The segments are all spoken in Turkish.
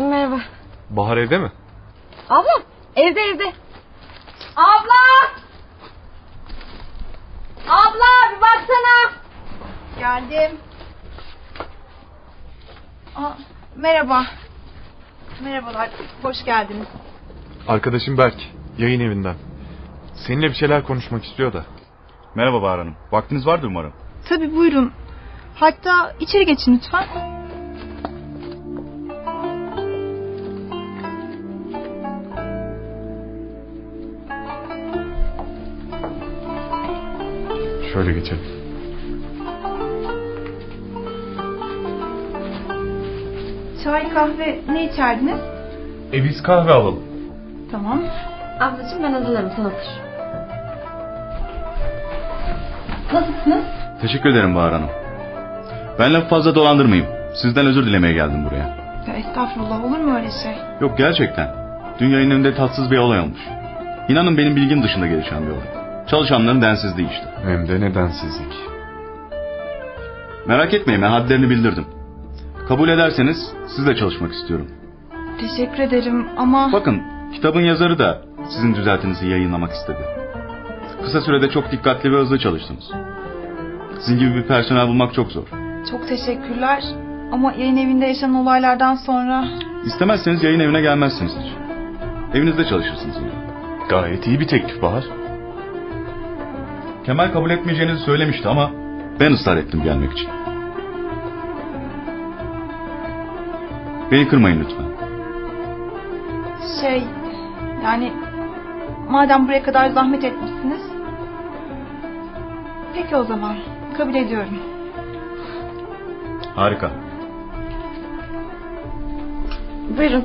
Merhaba. Bahar evde mi? Abla evde evde. Abla! Abla bir baksana. Geldim. Aa, merhaba. Merhabalar, hoş geldiniz. Arkadaşım Berk. Yayın evinden. Seninle bir şeyler konuşmak istiyor da. Merhaba Bahar Hanım. Vaktiniz vardır umarım. Tabii buyurun. Hatta içeri geçin lütfen. Şöyle geçelim. Çay, kahve ne içerdiniz? E biz kahve alalım. Tamam. Ablacığım ben hazırlarım sen otur. Nasılsınız? Teşekkür ederim Bahar Hanım. Ben lafı fazla dolandırmayayım. Sizden özür dilemeye geldim buraya. Ya estağfurullah olur mu öyle şey? Yok gerçekten. Dünyayın önünde tatsız bir olay olmuş. İnanın benim bilgim dışında gelişen bir olay. Çalışanların densizliği işte. Hem de nedensizlik. Merak etmeyin ben hadlerini bildirdim. Kabul ederseniz sizle çalışmak istiyorum. Teşekkür ederim ama... Bakın kitabın yazarı da sizin düzeltinizi yayınlamak istedi. Kısa sürede çok dikkatli ve hızlı çalıştınız. Sizin gibi bir personel bulmak çok zor. Çok teşekkürler. Ama yayın evinde yaşanan olaylardan sonra... İstemezseniz yayın evine gelmezsiniz hiç. Evinizde çalışırsınız yine. Gayet iyi bir teklif Bahar. Kemal kabul etmeyeceğinizi söylemişti ama ben ısrar ettim gelmek için. Beni kırmayın lütfen. Şey... Yani... Madem buraya kadar zahmet etmişsiniz... Peki o zaman. Kabul ediyorum. Harika. Buyurun.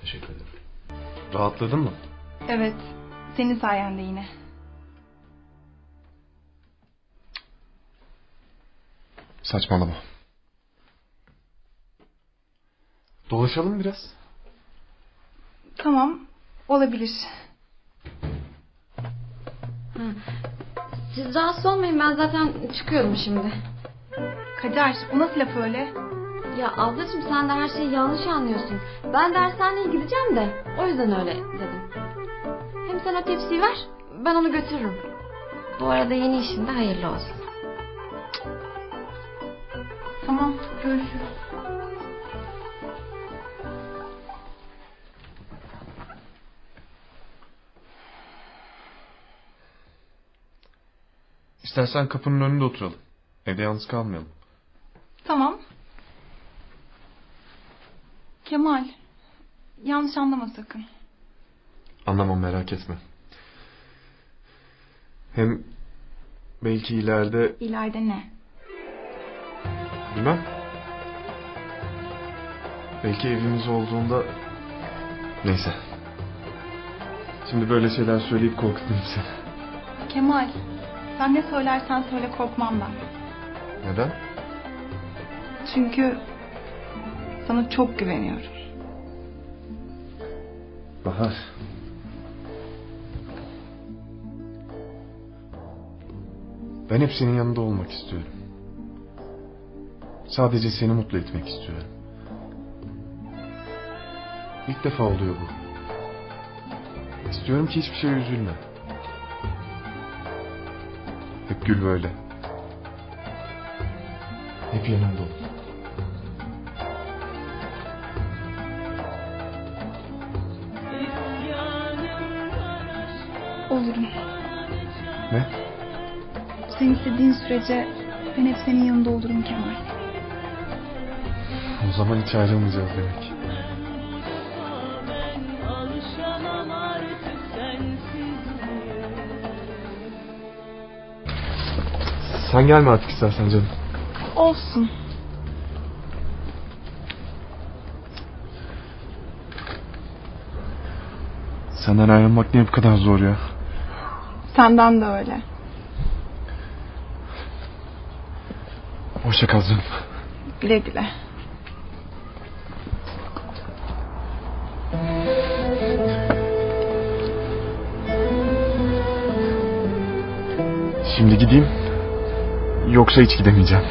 Teşekkür ederim. Rahatladın mı? Evet. Senin sayende yine. Saçmalama. Dolaşalım biraz. Tamam. Olabilir. Siz rahatsız olmayın ben zaten çıkıyorum şimdi. Kader, o nasıl laf öyle? Ya ablacığım sen de her şeyi yanlış anlıyorsun. Ben dershaneye gideceğim de o yüzden öyle dedim. Hem sen o tepsiyi ver ben onu götürürüm. Bu arada yeni işinde hayırlı olsun. Tamam, görüşürüz. İstersen kapının önünde oturalım. Evde yalnız kalmayalım. Tamam. Kemal, yanlış anlama sakın. Anlamam merak etme. Hem belki ileride İleride ne? Bilmem. Belki evimiz olduğunda neyse. Şimdi böyle şeyler söyleyip korkutmayayım seni. Kemal, sen ne söylersen söyle korkmam ben. Neden? Çünkü sana çok güveniyorum. Bahar. Ben hep senin yanında olmak istiyorum. Sadece seni mutlu etmek istiyorum. İlk defa oluyor bu. İstiyorum ki hiçbir şey üzülme. Hep gül böyle. Hep yanımda ol. Olurum. Ne? Sen istediğin sürece ben hep senin yanında olurum Kemal. O zaman hiç ayrılmayacağız demek. Sen gelme artık istersen canım. Olsun. Senden ayrılmak niye bu kadar zor ya? Senden de öyle. Hoşça kal canım. Güle güle. Şimdi gideyim. Yoksa hiç gidemeyeceğim.